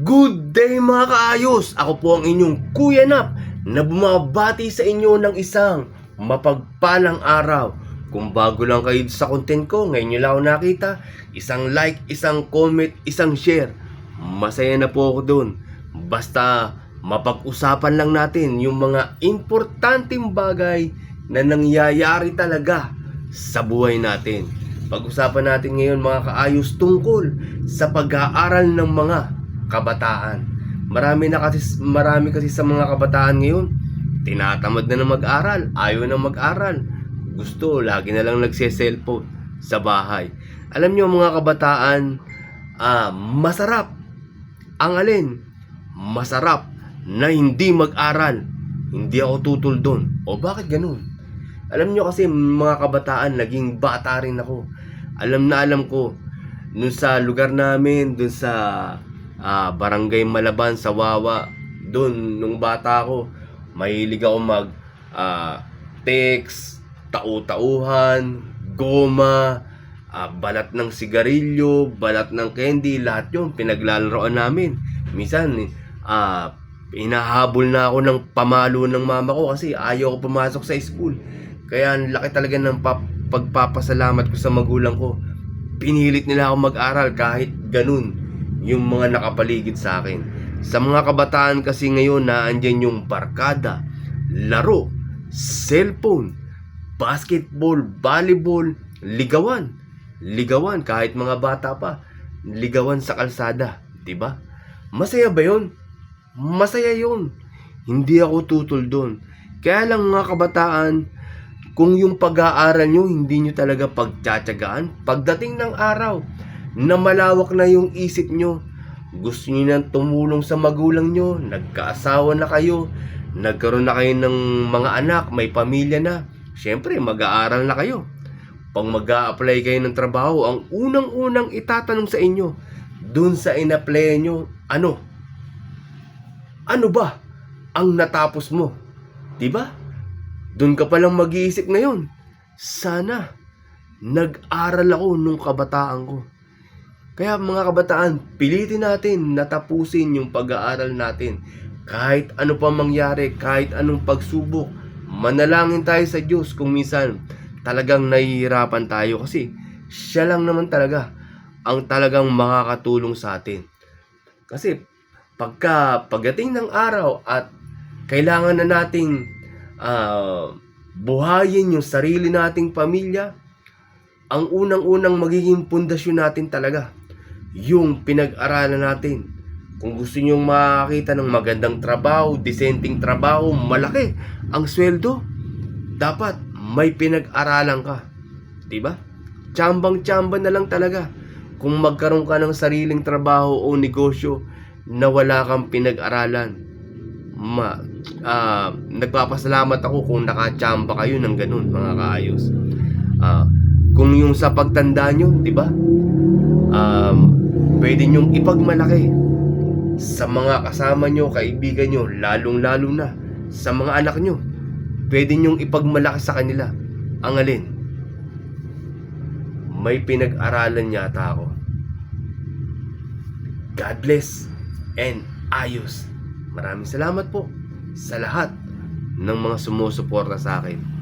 Good day mga kaayos! Ako po ang inyong Kuya Nap na bumabati sa inyo ng isang mapagpalang araw. Kung bago lang kayo sa content ko, ngayon nyo lang ako nakita, isang like, isang comment, isang share. Masaya na po ako dun. Basta mapag-usapan lang natin yung mga importanteng bagay na nangyayari talaga sa buhay natin. Pag-usapan natin ngayon mga kaayos tungkol sa pag-aaral ng mga kabataan. Marami na kasi marami kasi sa mga kabataan ngayon tinatamad na na mag-aral, ayaw na mag-aral. Gusto lagi na lang nagse-cellphone sa bahay. Alam niyo mga kabataan, ah, masarap ang alin? Masarap na hindi mag-aral. Hindi ako tutol doon. O bakit ganun? Alam nyo kasi mga kabataan, naging bata rin ako. Alam na alam ko, dun sa lugar namin, dun sa ah, barangay Malaban sa Wawa, dun nung bata ako, mahilig ako mag ah, text, tau-tauhan, goma, ah, balat ng sigarilyo, balat ng candy, lahat yun pinaglalaroan namin. Minsan, ah, hinahabol na ako ng pamalo ng mama ko kasi ayaw ko pumasok sa school. Kaya ang laki talaga ng pap- pagpapasalamat ko sa magulang ko. Pinilit nila ako mag-aral kahit ganun yung mga nakapaligid sa akin. Sa mga kabataan kasi ngayon na andyan yung barkada, laro, cellphone, basketball, volleyball, ligawan. Ligawan kahit mga bata pa. Ligawan sa kalsada, 'di ba? Masaya ba 'yon? Masaya 'yon. Hindi ako tutol doon. Kaya lang mga kabataan, kung yung pag-aaral nyo, hindi nyo talaga pagtsatsagaan, pagdating ng araw, na malawak na yung isip nyo, gusto nyo nang tumulong sa magulang nyo, nagkaasawa na kayo, nagkaroon na kayo ng mga anak, may pamilya na, syempre mag-aaral na kayo. Pag mag apply kayo ng trabaho, ang unang-unang itatanong sa inyo, dun sa in-apply nyo, ano? Ano ba ang natapos mo? 'Di ba? Doon ka palang mag-iisip ngayon. Sana nag-aral ako nung kabataan ko. Kaya mga kabataan, pilitin natin natapusin yung pag-aaral natin. Kahit ano pa mangyari, kahit anong pagsubok, manalangin tayo sa Diyos kung minsan talagang nahihirapan tayo kasi siya lang naman talaga ang talagang makakatulong sa atin. Kasi pagka pagdating ng araw at kailangan na nating ah, buhayin yung sarili nating pamilya, ang unang-unang magiging pundasyon natin talaga, yung pinag-aralan natin. Kung gusto nyong makakita ng magandang trabaho, disenteng trabaho, malaki ang sweldo, dapat may pinag-aralan ka. 'Di ba? Tsambang-tsamba na lang talaga kung magkaroon ka ng sariling trabaho o negosyo na wala kang pinag-aralan. Ma, ah, nagpapasalamat ako kung nakatsamba kayo ng ganun, mga kaayos. Ah, kung yung sa pagtanda nyo, di ba? Um, pwede nyong ipagmalaki sa mga kasama nyo, kaibigan nyo, lalong-lalo na sa mga anak nyo. Pwede nyong ipagmalaki sa kanila. Ang alin? May pinag-aralan yata ako. God bless and ayos. Maraming salamat po sa lahat ng mga sumusuporta sa akin.